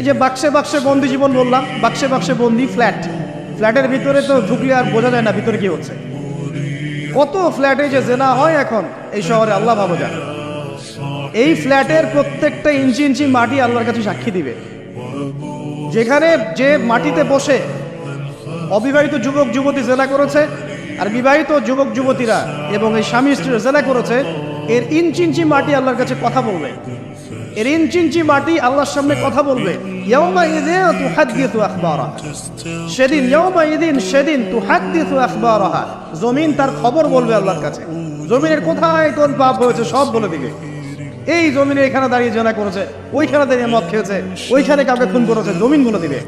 এই যে বাক্সে বাক্সে বন্দি জীবন বললাম, বাক্সে বাক্সে বন্দি ফ্ল্যাট। ফ্ল্যাটের ভিতরে তো ঢুকলে আর বোঝা যায় না ভিতরে কি হচ্ছে। কত ফ্ল্যাটে যে জেনা হয় এখন, এই শহরে আল্লাহ ভাবো যা এই ফ্ল্যাটের প্রত্যেকটা ইঞ্চি ইঞ্চি মাটি আল্লাহর কাছে সাক্ষী দিবে। যেখানে যে মাটিতে বসে অবিবাহিত যুবক, যুবতী জেলা করেছে আর বিবাহিত যুবক, যুবতীরা এবং এই স্বামী স্ত্রীরা জেলা করেছে, এর ইঞ্চি মাটি আল্লাহর কাছে কথা বলবে। এর ইঞ্চি মাটি আল্লাহর সামনে কথা বলবে। তুহাদ্দিসু আখবারাহা। সেদিন ইয়াউমা ইযিন সেদিন তুহাদ্দিসু আখবারাহা। জমিন তার খবর বলবে আল্লাহর কাছে। জমিনের কোথায় কোন পাপ হয়েছে সব বলে দিবে। এই জমিনে এখানে দাঁড়িয়ে জেনা করেছে, ওইখানে দাঁড়িয়ে মদ খেয়েছে, ওইখানে কাউকে খুন করেছে, জমিন বলে দিবে।